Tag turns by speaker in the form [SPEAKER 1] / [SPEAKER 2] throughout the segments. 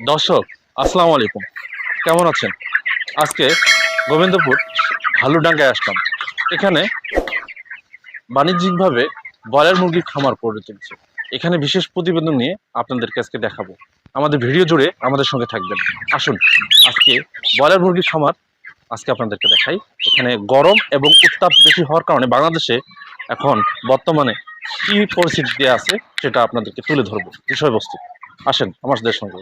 [SPEAKER 1] দর্শক, আসসালামু আলাইকুম। কেমন আছেন? আজকে গোবিন্দপুর হালুডাঙ্গায় আসলাম। এখানে বাণিজ্যিকভাবে ব্রয়লার মুরগির খামার করে তুলছে এখানে বিশেষ প্রতিবেদন নিয়ে আপনাদেরকে আজকে দেখাবো। আমাদের ভিডিও জুড়ে আমাদের সঙ্গে থাকবেন। আসুন, আজকে ব্রয়লার মুরগির খামার আজকে আপনাদেরকে দেখাই। এখানে গরম এবং উত্তাপ বেশি হওয়ার কারণে বাংলাদেশে এখন বর্তমানে কি পরিস্থিতি আছে সেটা আপনাদেরকে তুলে ধরবো বিষয়বস্তু। আসেন আমাদের সঙ্গে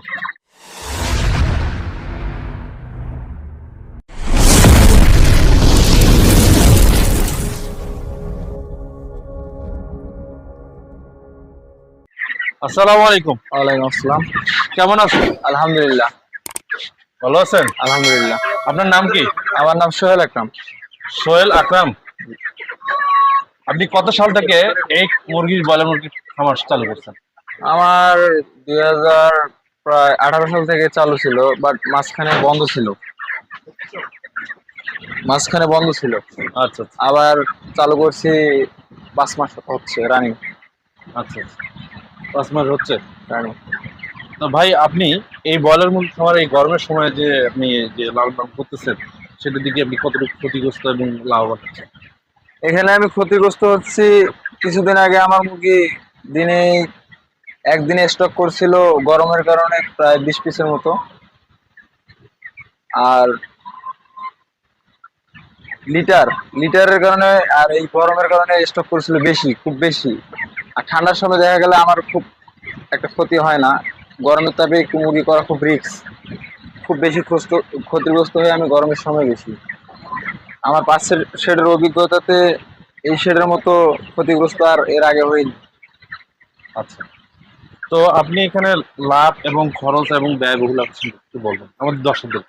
[SPEAKER 1] আসসালামু আলাইকুম।
[SPEAKER 2] ওয়ালাইকুম আসসালাম।
[SPEAKER 1] কেমন আছেন?
[SPEAKER 2] আলহামদুলিল্লাহ।
[SPEAKER 1] ভালো আছেন?
[SPEAKER 2] আলহামদুলিল্লাহ।
[SPEAKER 1] আপনার নাম কি?
[SPEAKER 2] আমার নাম সোহেল আকরাম।
[SPEAKER 1] সোহেল আকরাম? আপনি কত সাল থেকে এই মুরগির ব্রয়লার মুরগির খামার চালু করছেন?
[SPEAKER 2] আমার দুই হাজার প্রায় আঠারো সাল থেকে চালু ছিল বাট মাঝখানে বন্ধ ছিল। মাঝখানে বন্ধ ছিল।
[SPEAKER 1] আচ্ছা আচ্ছা।
[SPEAKER 2] আবার চালু করছি পাঁচ মাস হচ্ছে রানিং
[SPEAKER 1] আচ্ছা আচ্ছা। পাঁচ মাস হচ্ছে?
[SPEAKER 2] রানিং
[SPEAKER 1] তো ভাই আপনি এই ব্রয়লার মুরগি খামার এই গরমের সময় যে আপনি যে লালন করতেছেন সেটার দিকে আপনি কতটুকু ক্ষতিগ্রস্ত এবং লাভবান হচ্ছেন
[SPEAKER 2] এখানে আমি ক্ষতিগ্রস্ত হচ্ছি কিছুদিন আগে আমার মুরগি দিনে একদিনে স্টক করছিল গরমের কারণে প্রায় বিশ পিসের মতো। আর লিটার লিটারের কারণে আর এই গরমের কারণে স্টক করছিল বেশি, খুব বেশি। আর ঠান্ডার সময় দেখা গেলে আমার খুব একটা ক্ষতি হয় না। গরমের তাপে একটু মুরগি করা খুব রিস্ক খুব বেশি ক্ষস্ত- ক্ষতিগ্রস্ত হয়ে আমি গরমের সময় বেশি আমার পাঁচ শেডের অভিজ্ঞতাতে এই শেডের মতো ক্ষতিগ্রস্ত আর এর আগে হয়নি।
[SPEAKER 1] আচ্ছা। তো আপনি এখানে লাভ এবং খরচ এবং ব্যয় বহুল একটু বলবেন আমাদের দর্শকদের।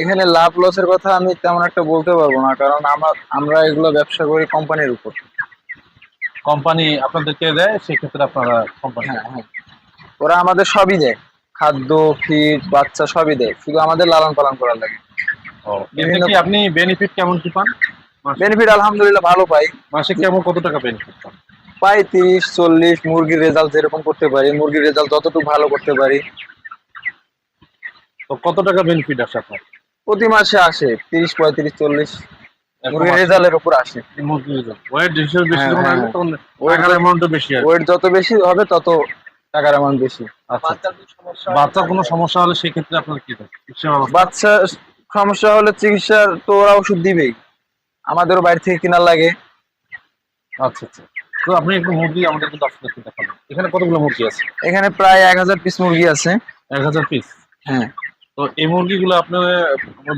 [SPEAKER 2] এখানে লাভ লসের কথা আমি তেমন একটা বলতে পারব না কারণ আমরা আমরা এগুলো ব্যবসা করি কোম্পানির উপর।
[SPEAKER 1] কোম্পানি আপনাদেরকে দেয় সেক্ষেত্রে আপনারা কোম্পানি
[SPEAKER 2] হ্যাঁ হ্যাঁ। ওরা আমাদের সবই দেয় খাদ্য ফিড বাচ্চা সবই দেয় শুধু আমাদের লালন পালন করার লাগে। বিভিন্ন-
[SPEAKER 1] আপনি বেনিফিট কেমন কি পান?
[SPEAKER 2] বেনিফিট আলহামদুলিল্লাহ ভালো পাই।
[SPEAKER 1] মাসে কেমন কত টাকা বেনিফিট পান?
[SPEAKER 2] পাই তিরিশ চল্লিশ মুরগির রেজাল্ট যেরকম করতে পারি মুরগির রেজাল্ট যতটুকু ভালো করতে পারি।
[SPEAKER 1] তো কত টাকা বেনিফিট আসে আপনার?
[SPEAKER 2] প্রতি মাসে আসে তিরিশ পঁয়ত্রিশ চল্লিশ। মুরগির? রেজাল্টের উপর আসে।
[SPEAKER 1] ওয়েট
[SPEAKER 2] হ্যাঁ, হ্যাঁ, ওয়েট যত বেশি হবে তত টাকার অ্যামাউন্ট বেশি।
[SPEAKER 1] আচ্ছা। বাচ্চার কোনো সমস্যা হলে সেক্ষেত্রে আপনার কি?
[SPEAKER 2] বাচ্চা সমস্যা হলে চিকিৎসার তো ওরা ওষুধ দিবেই। আমাদেরও বাইরে থেকে কেনার লাগে।
[SPEAKER 1] আচ্ছা আচ্ছা। তো আপনি একটু মুরগি আমাদেরকে দর্শকদেরকে দেখাবেন এখানে কতগুলো মুরগি আছে?
[SPEAKER 2] এখানে প্রায় এক হাজার পিস মুরগি আছে।
[SPEAKER 1] এক হাজার পিস
[SPEAKER 2] হ্যাঁ।
[SPEAKER 1] তো এই মুরগিগুলো আপনার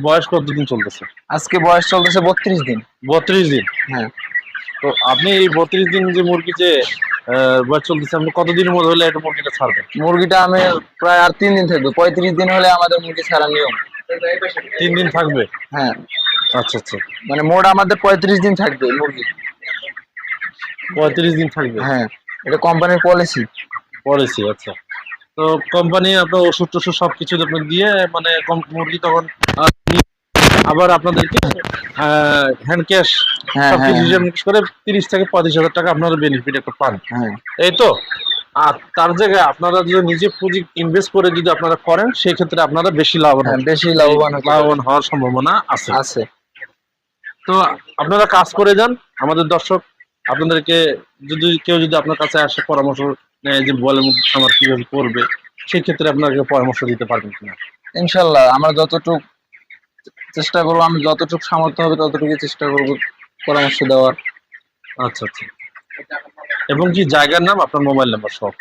[SPEAKER 1] বয়স কতদিন চলতেছে?
[SPEAKER 2] আজকে বয়স চলতেছে বত্রিশ দিন।
[SPEAKER 1] বত্রিশ দিন?
[SPEAKER 2] হ্যাঁ।
[SPEAKER 1] তো আপনি এই বত্রিশ দিন যে মুরগি যে বয়স চলতেছে আপনি কতদিনের মধ্যে হলে একটা মুরগিটা ছাড়বেন?
[SPEAKER 2] মুরগিটা আমি প্রায় আর তিন দিন থাকবে। পঁয়ত্রিশ দিন হলে আমাদের মুরগি ছাড়া নিয়ম।
[SPEAKER 1] তিন দিন থাকবে?
[SPEAKER 2] হ্যাঁ।
[SPEAKER 1] আচ্ছা আচ্ছা।
[SPEAKER 2] মানে মোট আমাদের পঁয়ত্রিশ দিন থাকবে মুরগি।
[SPEAKER 1] পঁয়ত্রিশ দিন থাকবে।
[SPEAKER 2] হ্যাঁ এটা কোম্পানির পলিসি
[SPEAKER 1] পলিসি আচ্ছা। তো কোম্পানি আপনার ওষুধ টষুধ সবকিছু আপনার দিয়ে মানে মুরগি তখন আবার আপনাদেরকে হ্যান্ড ক্যাশ
[SPEAKER 2] হ্যাঁ হ্যাঁ
[SPEAKER 1] হিসাব করে তিরিশ থেকে পঁয়ত্রিশ হাজার টাকা আপনারা বেনিফিট একটা পান।
[SPEAKER 2] হ্যাঁ।
[SPEAKER 1] এই তো? আর তার জায়গায় আপনারা যদি নিজে পুঁজি ইনভেস্ট করে যদি আপনারা করেন সেই ক্ষেত্রে আপনারা বেশি লাভবান
[SPEAKER 2] হ্যাঁ বেশি লাভবান
[SPEAKER 1] লাভবান হওয়ার সম্ভাবনা আছে।
[SPEAKER 2] আছে।
[SPEAKER 1] তো আপনারা কাজ করে যান। আমাদের দর্শক আপনাদেরকে যদি কেউ যদি আপনার কাছে আসে পরামর্শ নেয় যে বলে আমার কীভাবে করবে সেই ক্ষেত্রে আপনাকে পরামর্শ দিতে পারবেন কিনা?
[SPEAKER 2] ইনশাল্লাহ আমরা যতটুক চেষ্টা করব আমি যতটুকু সামর্থ্য হবে ততটুকু চেষ্টা করব পরামর্শ দেওয়ার।
[SPEAKER 1] আচ্ছা আচ্ছা। এবং কি জায়গার নাম? আপনার মোবাইল নাম্বার সব।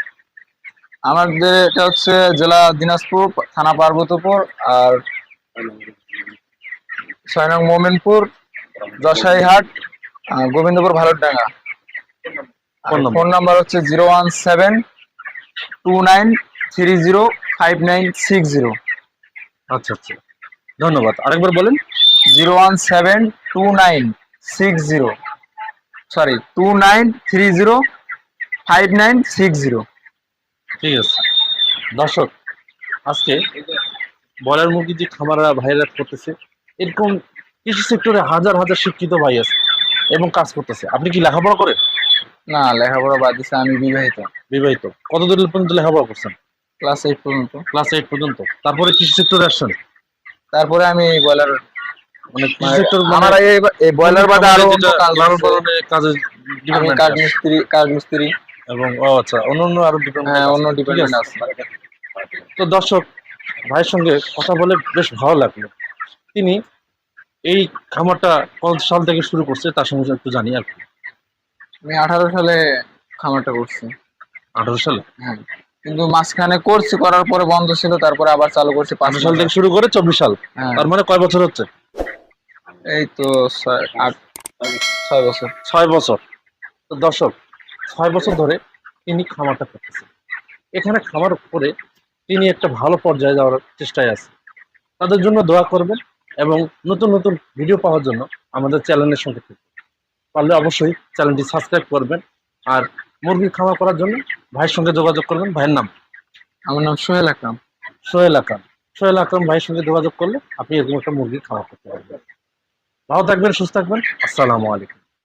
[SPEAKER 2] আমাদের এটা হচ্ছে জেলা দিনাজপুর থানা পার্বতীপুর আর ছয় নং মোমিনপুর যশাইহাট আহ, গোবিন্দপুর ভালুরডাঙ্গা
[SPEAKER 1] ফোন নম্বর?
[SPEAKER 2] হচ্ছে zero one seven two nine three zero five nine six zero.
[SPEAKER 1] আচ্ছা আচ্ছা। ধন্যবাদ। আরেকবার বলেন।
[SPEAKER 2] Zero one seven two nine six zero. Sorry two nine three zero five nine six zero.
[SPEAKER 1] ঠিক আছে। দর্শক আজকে বলার মুরগি যে খামারা ভাইরাস করতেছে এরকম কৃষি সেক্টরে হাজার হাজার শিক্ষিত ভাই আছে এবং কাজ করতেছে। আপনি কি লেখাপড়া করেন?
[SPEAKER 2] না লেখাপড়া বাদ দিছে আমি বিবাহিত।
[SPEAKER 1] বিবাহিত। কতদূর পর্যন্ত লেখাপড়া করছেন?
[SPEAKER 2] ক্লাস এইট পর্যন্ত।
[SPEAKER 1] ক্লাস এইট পর্যন্ত। তারপরে কৃষি সেক্টরে আসছেন?
[SPEAKER 2] তারপরে আমি ব্রয়লার
[SPEAKER 1] মানে কৃষি সেক্টর
[SPEAKER 2] আমার এই ব্রয়লার বাদে আরও কাজ আছে।
[SPEAKER 1] পালনের কাজে
[SPEAKER 2] আমি কাঠ মিস্ত্রি কাঠ মিস্ত্রি
[SPEAKER 1] এবং ও আচ্ছা অন্য অন্য আরও ডিপার্টমেন্ট
[SPEAKER 2] হ্যাঁ অন্য ডিপার্টমেন্ট আছে।
[SPEAKER 1] তো দর্শক ভাইয়ের সঙ্গে কথা বলে বেশ ভালো লাগল। তিনি এই খামারটা কত সাল থেকে শুরু করছে তার সঙ্গে একটু জানি আর কি।
[SPEAKER 2] আমি আঠারো সালে খামারটা করছি।
[SPEAKER 1] আঠারো সালে?
[SPEAKER 2] হ্যাঁ কিন্তু মাঝখানে করছি করার পরে বন্ধ ছিল তারপরে আবার চালু করছি পাঁচ
[SPEAKER 1] সাল থেকে শুরু করে চব্বিশ সাল।
[SPEAKER 2] হ্যাঁ।
[SPEAKER 1] তার মানে কয় বছর হচ্ছে?
[SPEAKER 2] এই তো ছয় আট ছয় বছর।
[SPEAKER 1] ছয় বছর। তো দর্শক ছয় বছর ধরে তিনি খামারটা করতেছেন। এখানে খামার করে তিনি একটা ভালো পর্যায়ে যাওয়ার চেষ্টায় আছে তাদের জন্য দোয়া করবেন এবং নতুন নতুন ভিডিও পাওয়ার জন্য আমাদের চ্যানেলের সঙ্গে থাকবেন পারলে অবশ্যই চ্যানেলটি সাবস্ক্রাইব করবেন। আর মুরগি খাওয়া করার জন্য ভাইয়ের সঙ্গে যোগাযোগ করবেন। ভাইয়ের নাম?
[SPEAKER 2] আমার নাম সোহেল আকরাম।
[SPEAKER 1] সোহেল আকরাম। সোহেল আকরাম ভাইয়ের সঙ্গে যোগাযোগ করলে আপনি এরকম একটা মুরগি খাওয়া করতে পারবেন। ভালো থাকবেন সুস্থ থাকবেন। আসসালামু আলাইকুম।